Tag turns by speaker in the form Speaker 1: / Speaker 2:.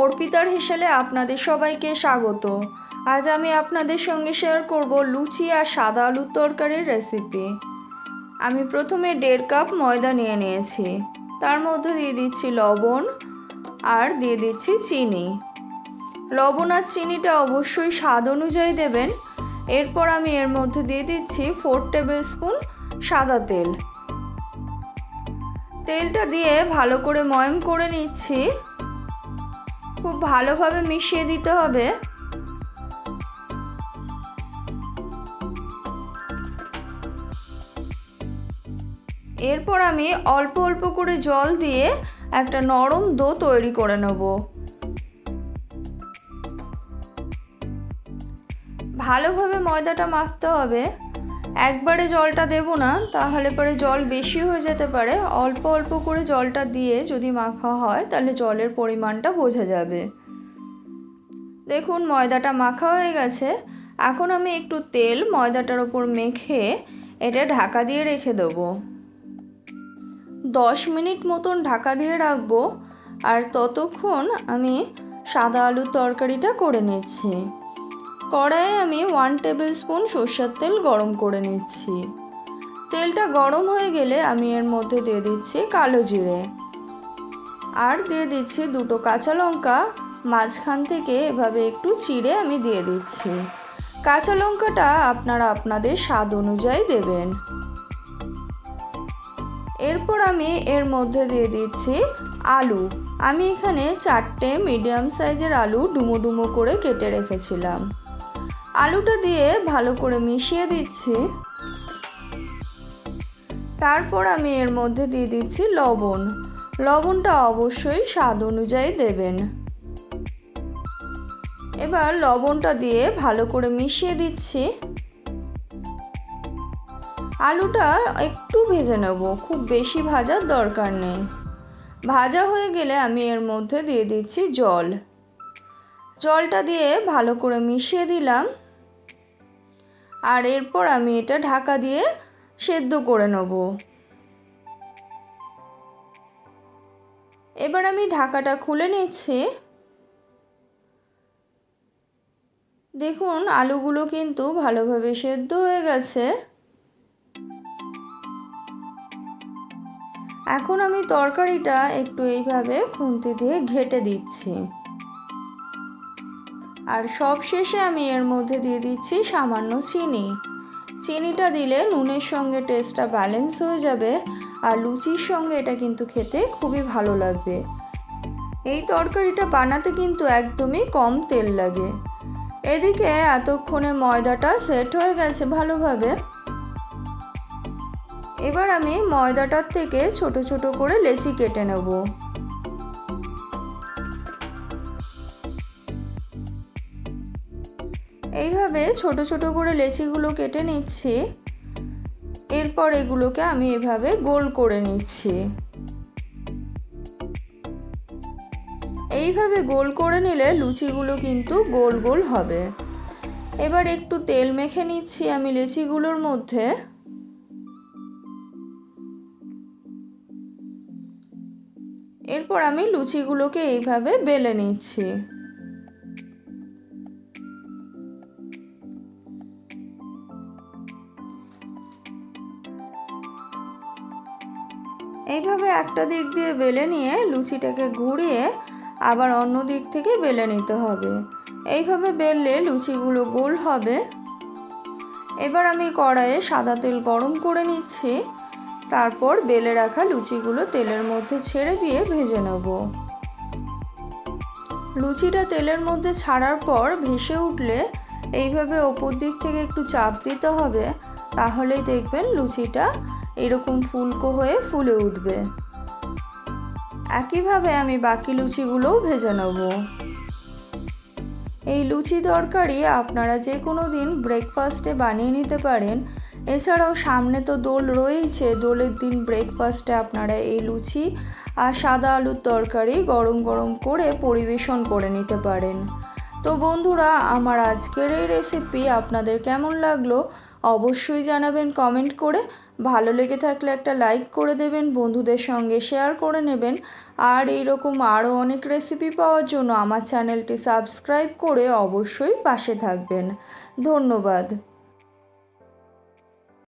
Speaker 1: অর্পিতার হেসেলে আপনাদের সবাইকে স্বাগত। আজ আমি আপনাদের সঙ্গে শেয়ার করব লুচি আর সাদা আলুর তরকারির রেসিপি আমি প্রথমে দেড় কাপ ময়দা নিয়ে নিয়েছি। তার মধ্যে দিয়ে দিচ্ছি লবণ আর দিয়ে দিচ্ছি চিনি। লবণ আর চিনিটা অবশ্যই স্বাদ অনুযায়ী দেবেন। এরপর আমি এর মধ্যে দিয়ে দিচ্ছি ফোর টেবিল স্পুন সাদা তেল। তেলটা দিয়ে ভালো করে ময়ম করে নিচ্ছি। খুব ভালোভাবে মিশিয়ে দিতে হবে। এরপর আমি অল্প অল্প করে জল দিয়ে একটা নরম দো তৈরি করে নেব। ভালোভাবে ময়দাটা মাখতে হবে। একবারে জলটা দেব না, তাহলে পরে জল বেশি হয়ে যেতে পারে। অল্প অল্প করে জলটা দিয়ে যদি মাখা হয়, তাহলে জলের পরিমাণটা বোঝা যাবে। দেখুন, ময়দাটা মাখা হয়ে গেছে। এখন আমি একটু তেল ময়দাটার ওপর মেখে এটা ঢাকা দিয়ে রেখে দেবো। দশ মিনিট মতন ঢাকা দিয়ে রাখব। আর ততক্ষণ আমি সাদা আলুর তরকারিটা করে নিচ্ছি। কড়াইয়ে আমি ওয়ান টেবিল স্পুন সর্ষের তেল গরম করে নিচ্ছি। তেলটা গরম হয়ে গেলে আমি এর মধ্যে দিয়ে দিচ্ছি কালো জিরে। আর দিয়ে দিচ্ছি দুটো কাঁচা লঙ্কা, মাঝখান থেকে এভাবে একটু চিড়ে আমি দিয়ে দিচ্ছি। কাঁচা লঙ্কাটা আপনারা আপনাদের স্বাদ অনুযায়ী দেবেন। এরপর আমি এর মধ্যে দিয়ে দিচ্ছি আলু। আমি এখানে চারটে মিডিয়াম সাইজের আলু ডুমো ডুমো করে কেটে রেখেছিলাম। আলুটা দিয়ে ভালো করে মিশিয়ে দিচ্ছি। তারপর আমি এর মধ্যে দিয়ে দিচ্ছি লবণ। লবণটা অবশ্যই স্বাদ অনুযায়ী দেবেন। এবার লবণটা দিয়ে ভালো করে মিশিয়ে দিচ্ছি। আলুটা একটু ভেজে নেব, খুব বেশি ভাজার দরকার নেই। ভাজা হয়ে গেলে আমি এর মধ্যে দিয়ে দিচ্ছি জল। জলটা দিয়ে ভালো করে মিশিয়ে দিলাম। আর এরপর আমি এটা ঢাকা দিয়ে সেদ্ধ করে নেব। এবার আমি ঢাকাটা খুলে নিচ্ছি। দেখুন, আলুগুলো কিন্তু ভালোভাবে সেদ্ধ হয়ে গেছে। এখন আমি তরকারিটা একটু এইভাবে খুন্তি দিয়ে ঘেটে দিচ্ছি। আর সব শেষে আমি এর মধ্যে দিয়ে দিচ্ছি সামান্য চিনি। চিনিটা দিলে নুনের সঙ্গে টেস্টটা ব্যালেন্স হয়ে যাবে আর লুচির সঙ্গে এটা কিন্তু খেতে খুবই ভালো লাগবে। এই তরকারিটা বানাতে কিন্তু একদমই কম তেল লাগে। এদিকে এতক্ষণে ময়দাটা সেট হয়ে গেছে ভালোভাবে। এবার আমি ময়দাটার থেকে ছোট ছোট করে লেচি কেটে নেব। এইভাবে ছোট ছোট করে লেচিগুলো কেটে নিচ্ছি। এরপর এগুলোকে আমি এভাবে গোল করে নিচ্ছি। এইভাবে গোল করে নিলে লুচিগুলো কিন্তু গোল গোল হবে। এবার একটু তেল মেখে নিচ্ছি আমি লেচিগুলোর মধ্যে। এরপর আমি লুচিগুলোকে এইভাবে বেলে নিচ্ছি। এইভাবে একটা দিক দিয়ে বেলে নিয়ে লুচিটাকে ঘুরিয়ে আবার অন্য দিক থেকে বেলে নিতে হবে। এইভাবে বেললে লুচিগুলো গোল হবে। এবার আমি কড়াইয়ে সাদা তেল গরম করে নিচ্ছি। তারপর বেলে রাখা লুচিগুলো তেলের মধ্যে ছেড়ে দিয়ে ভেজে নেব। লুচিটা তেলের মধ্যে ছাড়ার পর ভেসে উঠলে এইভাবে ওপর দিক থেকে একটু চাপ দিতে হবে। তাহলেই দেখবেন লুচিটা এরকম ফুলকো হয়ে ফুলে উঠবে। একইভাবে আমি বাকি লুচিগুলোও ভেজে নেব। এই লুচি তরকারি আপনারা যে কোনো দিন ব্রেকফাস্টে বানিয়ে নিতে পারেন। এছাড়াও সামনে তো দোল রয়েছে দোলের দিন ব্রেকফাস্টে আপনারা এই লুচি আর সাদা আলুর তরকারি গরম গরম করে পরিবেশন করে নিতে পারেন। তো বন্ধুরা, আমার আজকের এই রেসিপি আপনাদের কেমন লাগল অবশ্যই জানাবেন কমেন্ট করে। ভালো লেগে থাকলে একটা লাইক করে দেবেন, বন্ধুদের সঙ্গে শেয়ার করে নেবেন। আর এইরকম আরও অনেক রেসিপি পাওয়ার জন্য আমার চ্যানেলটি সাবস্ক্রাইব করে অবশ্যই পাশে থাকবেন। ধন্যবাদ।